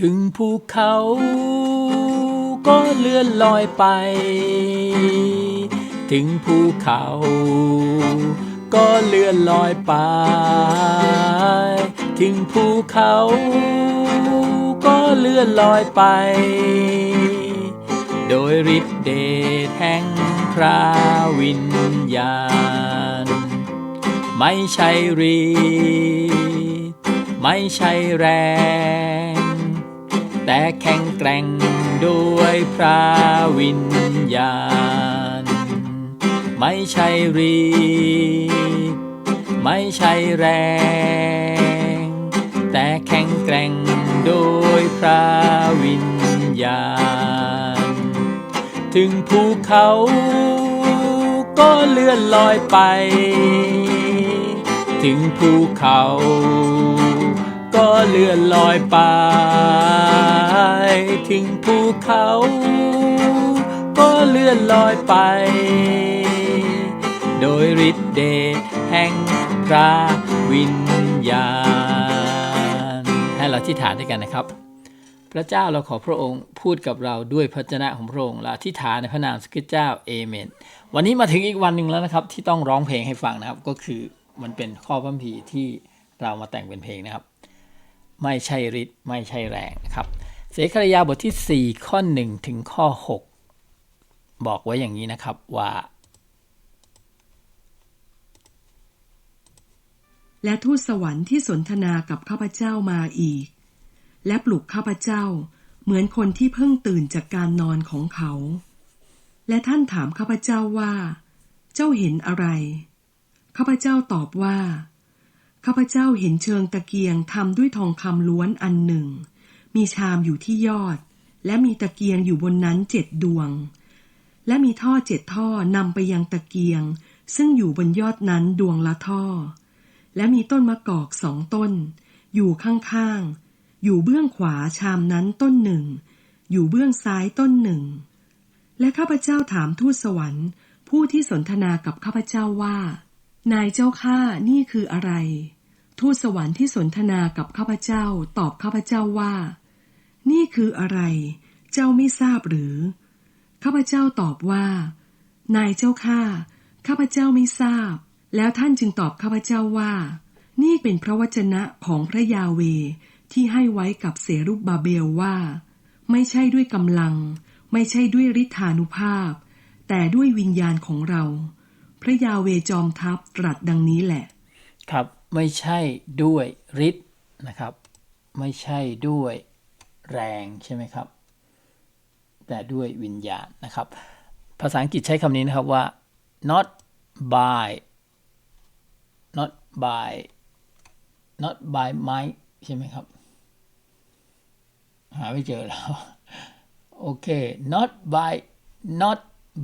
ถึงภูเขาก็เลื่อนลอยไป ถึงภูเขา ก็เลื่อนลอยไป ถึงภูเขา ก็เลื่อนลอยไป โดยฤทธิเดชแห่งพระวิญญาณ ไม่ใช่ฤทธิ์ไม่ใช่แรง แต่แข็งแกร่งด้วยพระวิญญาณ ไม่ใช่ฤทธิ์ไม่ใช่แรง แต่แข็งแกร่งโดยพระวิญญาณ ถึงภูเขาก็เลื่อนลอยไป ถึงภูเขา ก็เลื่อนลอยไป ถึงภูเขา ก็เลื่อนลอยไป โดยฤทธิเดชแห่งพระวิญญาณ ให้เราที่ฐานด้วยกันนะครับ พระเจ้าเราขอพระองค์พูดกับเราด้วยพระเจ้าของพระองค์และอธิษฐานในพระนามสกิดเจ้าเอเมน วันนี้มาถึงอีกวันหนึ่งแล้วนะครับ ที่ต้องร้องเพลงให้ฟังนะครับก็คือมันเป็นข้อพัมภีร์ที่เรามาแต่งเป็นเพลงนะครับ ไม่ใช่ฤทธิ์ไม่ใช่แรงนะครับ เสคารยาบทที่ 4 ข้อ 1 ถึงข้อ 6 บอกไว้อย่างนี้นะครับว่า และทูตสวรรค์ที่สนทนากับข้าพเจ้ามาอีก และปลุกข้าพเจ้าเหมือนคนที่เพิ่งตื่นจากการนอนของเขา และท่านถามข้าพเจ้าว่า เจ้าเห็นอะไร ข้าพเจ้าตอบว่า ข้าพเจ้าเห็นเชิงตะเกียงทำด้วยทองคำล้วนอันหนึ่ง มีชามอยู่ที่ยอด และมีตะเกียงอยู่บนนั้นเจ็ดดวง และมีท่อเจ็ดท่อนำไปยังตะเกียง ซึ่งอยู่บนยอดนั้นดวงละท่อ และมีต้นมะกอกสองต้น อยู่ข้างๆ อยู่เบื้องขวาชามนั้นต้นหนึ่ง อยู่เบื้องซ้ายต้นหนึ่ง และข้าพเจ้าถามทูตสวรรค์ ผู้ที่สนทนากับข้าพเจ้าว่า นายเจ้าข้านี่คืออะไร ทูตสวรรค์ที่สนทนากับข้าพเจ้าตอบข้าพเจ้าว่า นี่คืออะไร เจ้าไม่ทราบหรือ ข้าพเจ้าตอบว่า นายเจ้าข้าข้าพเจ้าไม่ทราบ แล้วท่านจึงตอบข้าพเจ้าว่า นี่เป็นพระวจนะของพระยาเวที่ให้ไว้กับเสรุบบาเบลว่า ไม่ใช่ด้วยกำลัง ไม่ใช่ด้วยฤทธานุภาพ แต่ด้วยวิญญาณของเรา พระยาเวจอมทัพตรัสดังนี้แหละ ครับ ไม่ใช่ด้วยฤทธิ์นะครับ ไม่ใช่ด้วยแรงใช่ไหมครับ แต่ด้วยวิญญาณนะครับ ภาษาอังกฤษใช้คำนี้นะครับว่า not by not by not by might ใช่ไหมครับ หาไม่เจอแล้ว โอเค not by not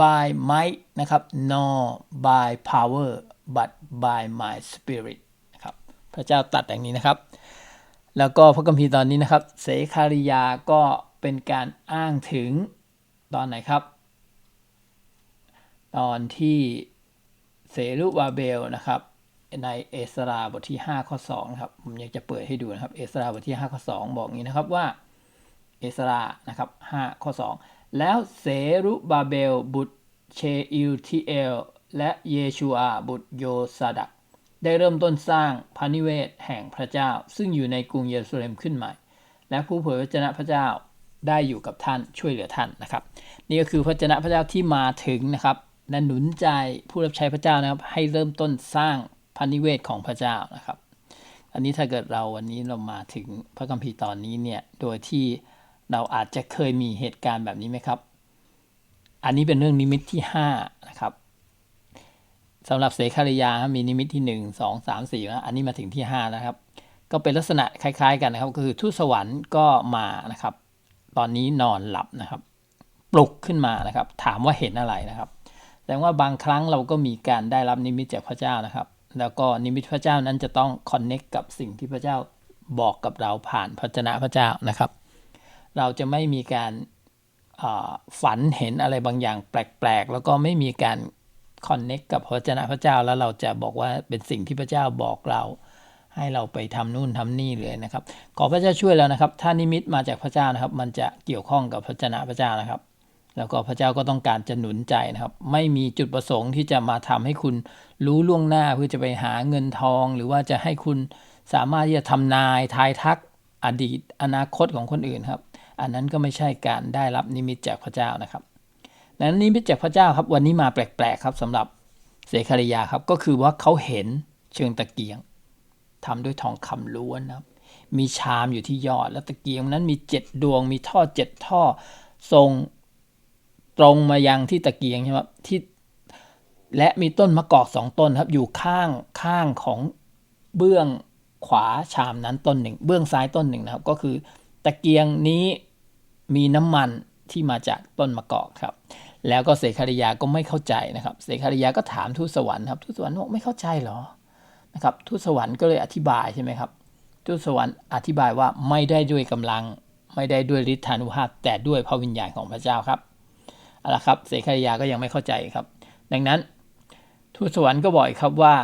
by might นะครับ nor by power but by my spirit พระเจ้าตัดอย่างนี้นะครับ แล้วก็พระคัมภีร์ตอนนี้นะครับ เสคาริยาก็เป็นการอ้างถึงตอนไหนครับ ตอนที่เซรุบาเบลนะครับ ในเอสราบทที่ 5 ข้อ2ครับผมอยากจะเปิดให้ดูนะครับเอสราบทที่ 5 ข้อ 2 บอกงี้นะครับว่าเอสรานะครับ5ข้อ 2 แล้วเซรุบาเบล บุตรเชอิลทิเอล และเยชูอาบุตรโยซาดัก ได้เริ่มต้นสร้างพระนิเวศแห่งพระเจ้า ซึ่งอยู่ในกรุงเยรูซาเล็มขึ้นใหม่ และผู้เผยพระชนะพระเจ้าได้อยู่กับท่านช่วยเหลือท่านนะครับ นี่ก็คือพระชนะพระเจ้าที่มาถึงนะครับและหนุนใจผู้รับใช้พระเจ้านะครับ ให้เริ่มต้นสร้างพระนิเวศของพระเจ้านะครับ อันนี้ถ้าเกิดเราวันนี้เรามาถึงพระคัมภีร์ตอนนี้เนี่ยโดยที่เราอาจจะเคยมีเหตุการณ์แบบนี้ไหมครับ อันนี้เป็นเรื่องนิมิตที่5นะครับ สำหรับเสคาริยามีนิมิตที่ 1 2 3 4แล้วอันนี้มาถึงที่ 5 แล้วครับ ก็เป็นลักษณะคล้าย ๆ กันนะครับ ก็คือทูตสวรรค์ก็มานะครับ ตอนนี้นอนหลับนะครับ ปลุกขึ้นมานะครับ ถามว่าเห็นอะไรนะครับ แสดงว่าบางครั้งเราก็มีการได้รับนิมิตจากพระเจ้านะครับ แล้วก็นิมิตพระเจ้านั้นจะต้องคอนเน็กกับสิ่งที่พระเจ้าบอกกับเราผ่านพระชนะพระเจ้านะครับ เราจะไม่มีการฝันเห็นอะไรบางอย่างแปลกๆ แล้วก็ไม่มีการ คอนเน็กกับพระชนะพระเจ้าแล้วเราจะบอกว่าเป็นสิ่งที่พระเจ้าบอกเรา ให้เราไปทำนู่นทำนี่เลยนะครับ ขอพระเจ้าช่วยแล้วนะครับ ถ้านิมิตมาจากพระเจ้านะครับ มันจะเกี่ยวข้องกับพระชนะพระเจ้านะครับ แล้วก็พระเจ้าก็ต้องการจะหนุนใจนะครับ ไม่มีจุดประสงค์ที่จะมาทำให้คุณรู้ล่วงหน้าเพื่อจะไปหาเงินทอง หรือว่าจะให้คุณสามารถที่จะทำนายทายทักอดีตอนาคตของคนอื่นครับ อันนั้นก็ไม่ใช่การได้รับนิมิตจากพระเจ้านะครับ ดังนั้นนิมิตจากพระเจ้าครับวันนี้มาแปลกๆครับสำหรับเสคาริยาครับก็คือว่าเขาเห็นเชิงตะเกียงทำด้วยทองคำล้วนนะครับมีชามอยู่ที่ยอดแล้วตะเกียงนั้นมีเจ็ดดวง มีท่อเจ็ดท่อทรงตรงมายังที่ตะเกียงใช่ไหมครับที่และมีต้นมะกอกสองต้นครับอยู่ข้างข้างของเบื้องขวาชามนั้นต้นหนึ่ง เบื้องซ้ายต้นหนึ่งนะครับ ก็คือตะเกียงนี้มีน้ำมันที่มาจากต้นมะกอกครับ แล้วก็เสคาริยาก็ไม่เข้าใจนะครับเสคาริยาก็ถามทูตสวรรค์ครับทูตสวรรค์บอกไม่เข้าใจหรอนะครับทูตสวรรค์ก็เลยอธิบายใช่ไหมครับทูตสวรรค์อธิบายว่าไม่ได้ด้วยกำลังไม่ได้ด้วยฤทธานุภาพ แต่ด้วยพระวิญญาณของพระเจ้าครับเอาละครับเสคาริยาก็ยังไม่เข้าใจครับ ดังนั้นทูตสวรรค์ก็บอกอีกครับว่า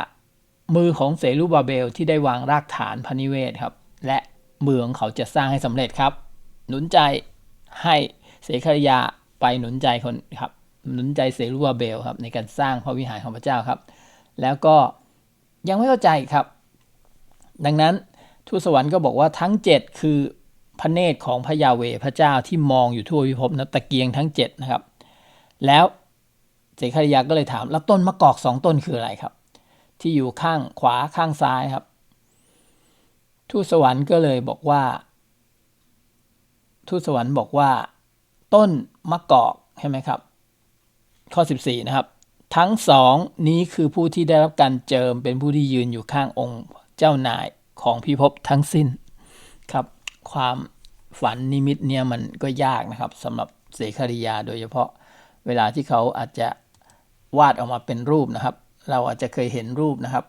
มือของเสรูบาเบลที่ได้วางรากฐานพนิเวศครับ และเมืองเขาจะสร้างให้สำเร็จครับ หนุนใจให้เสคาริยา ไปหนุนใจคนครับหนุนใจเสรูบาเบลครับในการสร้างพระวิหารของพระเจ้าครับ แล้วก็ยังไม่เข้าใจครับ ดังนั้นทูตสวรรค์ก็บอกว่าทั้ง 7 คือพระเนตรของพระยาเวพระเจ้าที่มองอยู่ทั่วพิภพนะตะเกียงทั้ง 7 นะครับ แล้วเสคาริยาก็เลยถาม แล้วต้นมะกอกสองต้นคืออะไรครับ ที่อยู่ข้างขวาข้างซ้ายครับ ทูตสวรรค์ก็เลยบอกว่า ทูตสวรรค์บอกว่า ต้น มะกอกใช่ไหมครับ ข้อ 14 นะครับ ทั้งสองนี้คือผู้ที่ได้รับการเจิมเป็นผู้ที่ยืนอยู่ข้างองค์เจ้านายของพิภพทั้งสิ้นครับ ความฝันนิมิตเนี่ยมันก็ยากนะครับสำหรับเสคาริยาโดยเฉพาะเวลาที่เขาอาจจะวาดออกมาเป็นรูปนะครับ เราอาจจะเคยเห็นรูปนะครับ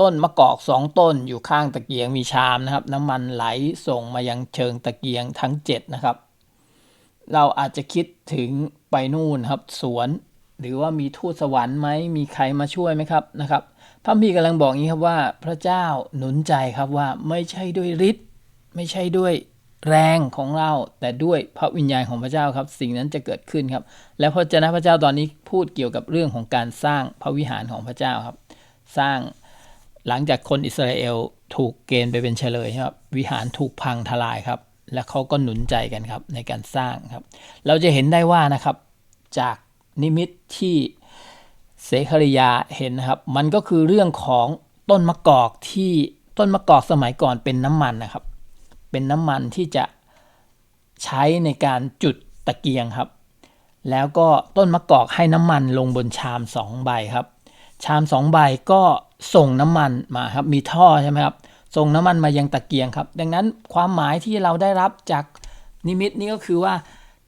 ต้นมะกอกสองต้นอยู่ข้างตะเกียงมีชามนะครับ น้ำมันไหลส่งมายังเชิงตะเกียงทั้ง 7 นะครับ เราอาจจะคิดถึงไปนู่นครับสวน หรือว่ามีทูตสวรรค์ไหมมีใครมาช่วยไหมครับนะครับพระพีกำลังบอกอย่างนี้ครับว่าพระเจ้าหนุนใจครับว่าไม่ใช่ด้วยฤทธิ์ไม่ใช่ด้วยแรงของเราแต่ด้วยพระวิญญาณของพระเจ้าครับ สิ่งนั้นจะเกิดขึ้นครับ และพระเจ้าพระเจ้าตอนนี้พูดเกี่ยวกับเรื่องของการสร้างพระวิหารของพระเจ้าครับ สร้างหลังจากคนอิสราเอลถูกเกณฑ์ไปเป็นเฉลยครับ วิหารถูกพังทลายครับ และเขาก็หนุนใจกันครับในการสร้างครับ เราจะเห็นได้ว่านะครับจากนิมิตที่เสคริยาเห็นนะครับ มันก็คือเรื่องของต้นมะกอกที่ต้นมะกอกสมัยก่อนเป็นน้ำมันนะครับ เป็นน้ำมันที่จะใช้ในการจุดตะเกียงครับ แล้วก็ต้นมะกอกให้น้ำมันลงบนชามสองใบครับ ชามสองใบก็ส่งน้ำมันมาครับ มีท่อใช่ไหมครับ ส่งน้ำมันมายังตะเกียงครับ ดังนั้นความหมายที่เราได้รับจากนิมิตนี้ก็คือว่า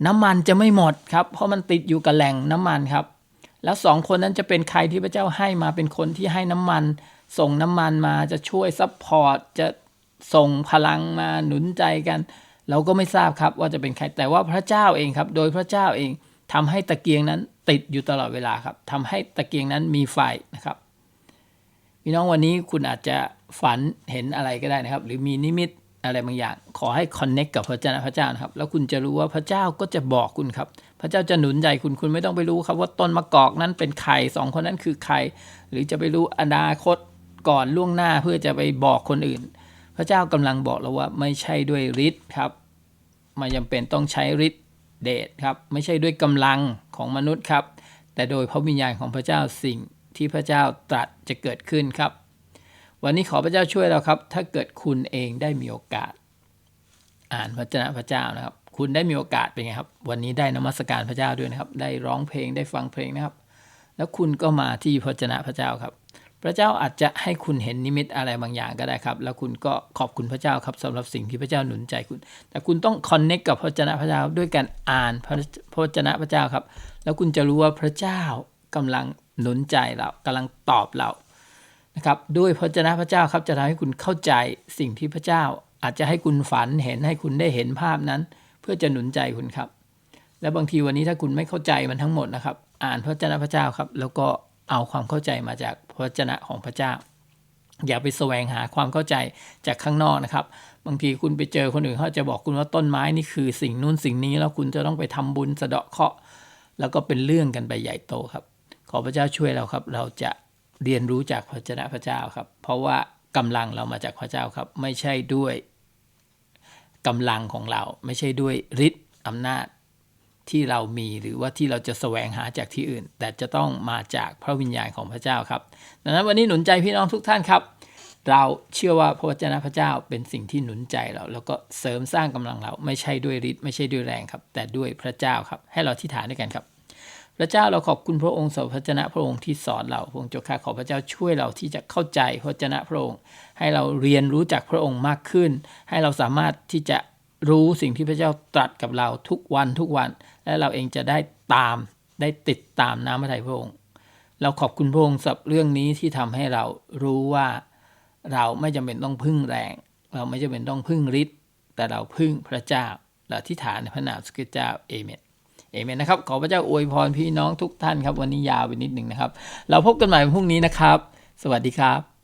น้ำมันจะไม่หมดครับ เพราะมันติดอยู่กับแหล่งน้ำมันครับ แล้วสองคนนั้นจะเป็นใครที่พระเจ้าให้มาเป็นคนที่ให้น้ำมัน ส่งน้ำมันมาจะช่วยซัพพอร์ตจะส่งพลังมาหนุนใจกัน เราก็ไม่ทราบครับว่าจะเป็นใครแต่ว่าพระเจ้าเองครับ โดยพระเจ้าเองทำให้ตะเกียงนั้นติดอยู่ตลอดเวลาครับทำให้ตะเกียงนั้นมีไฟนะครับพี่น้องวันนี้คุณอาจจะ ฝันเห็นอะไรก็ได้นะครับ หรือมีนิมิตอะไรบางอย่าง ขอให้คอนเน็กกับพระเจ้าพระเจ้านะครับ แล้วคุณจะรู้ว่าพระเจ้าก็จะบอกคุณครับ พระเจ้าจะหนุนใจคุณคุณไม่ต้องไปรู้ครับ ว่าต้นมะกอกนั้นเป็นใครสองคนนั้นคือใคร หรือจะไปรู้อนาคตก่อนล่วงหน้าเพื่อจะไปบอกคนอื่น พระเจ้ากำลังบอกเราว่าไม่ใช่ด้วยฤทธิ์ครับไม่จำเป็นต้องใช้ฤทธิ์เดชครับ ไม่ใช่ด้วยกำลังของมนุษย์ครับ แต่โดยพระวิญญาณของพระเจ้าสิ่งที่พระเจ้าตรัสจะเกิดขึ้นครับ วันนี้ขอพระเจ้าช่วยเราครับ ถ้าเกิดคุณเองได้มีโอกาส อ่านพระเจ้าพระเจ้านะครับ คุณได้มีโอกาสเป็นไงครับ วันนี้ได้นมัสการพระเจ้าด้วยนะครับ ได้ร้องเพลงได้ฟังเพลงนะครับ แล้วคุณก็มาที่พระเจ้าพระเจ้าครับ พระเจ้าอาจจะให้คุณเห็นนิมิตอะไรบางอย่างก็ได้ครับ แล้วคุณก็ขอบคุณพระเจ้าครับสำหรับสิ่งที่พระเจ้าหนุนใจคุณ แต่คุณต้องคอนเน็กกับพระเจ้าพระเจ้าด้วยการอ่านพระพระเจ้าพระเจ้าครับ แล้วคุณจะรู้ว่าพระเจ้ากำลังหนุนใจเรากำลังตอบเรา นะครับด้วยพระเจ้าพระเจ้าครับจะทำให้คุณเข้าใจสิ่งที่พระเจ้า อาจจะให้คุณฝันเห็นให้คุณได้เห็นภาพนั้น เพื่อจะหนุนใจคุณครับ และบางทีวันนี้ถ้าคุณไม่เข้าใจมันทั้งหมดนะครับ อ่านพระเจ้าพระเจ้าครับ แล้วก็เอาความเข้าใจมาจากพระเจ้าของพระเจ้า อย่าไปแสวงหาความเข้าใจจากข้างนอกนะครับ บางทีคุณไปเจอคนอื่นเขาจะบอกคุณว่าต้นไม้นี่คือสิ่งนู้นสิ่งนี้แล้วคุณจะต้องไปทำบุญสะเดาะเคราะห์แล้วก็เป็นเรื่องกันไปใหญ่โตครับ ขอพระเจ้าช่วยเราครับ เราจะ เรียนรู้จากพระเจ้าพระเจ้าครับ เพราะว่ากำลังเรามาจากพระเจ้าครับ ไม่ใช่ด้วยกำลังของเรา ไม่ใช่ด้วยฤทธิ์อำนาจที่เรามีหรือว่าที่เราจะแสวงหาจากที่อื่น แต่จะต้องมาจากพระวิญญาณของพระเจ้าครับดังนั้นวันนี้หนุนใจพี่น้องทุกท่านครับ เราเชื่อว่าพระวจนะพระเจ้าเป็นสิ่งที่หนุนใจเรา แล้วก็เสริมสร้างกำลังเราไม่ใช่ด้วยฤทธิ์ไม่ใช่ด้วยแรงครับ แต่ด้วยพระเจ้าครับ ให้เราที่ฐานด้วยกันครับ พระเจ้าเราขอบคุณพระองค์สำหรับพระวจนะพระองค์ที่สอนเราพระองค์เจ้าข้าขอพระเจ้าช่วยเราที่จะเข้าใจพระวจนะพระองค์ ให้เราเรียนรู้จากพระองค์มากขึ้น ให้เราสามารถที่จะรู้สิ่งที่พระเจ้าตรัสกับเราทุกวันทุกวัน และเราเองจะได้ตามได้ติดตามน้ำพระทัยพระองค์ เราขอบคุณพระองค์สำหรับเรื่องนี้ที่ทำให้เรารู้ว่าเราไม่จำเป็นต้องพึ่งแรง เราไม่จำเป็นต้องพึ่งฤทธิ์แต่เราพึ่งพระเจ้าและที่ฐานในพระนามสุกิเจ้าเอเมน เอเมนนะครับ ขอพระเจ้าอวยพรพี่น้องทุกท่านครับ วันนี้ยาวไปนิดหนึ่งนะครับ เราพบกันใหม่พรุ่งนี้นะครับ สวัสดีครับ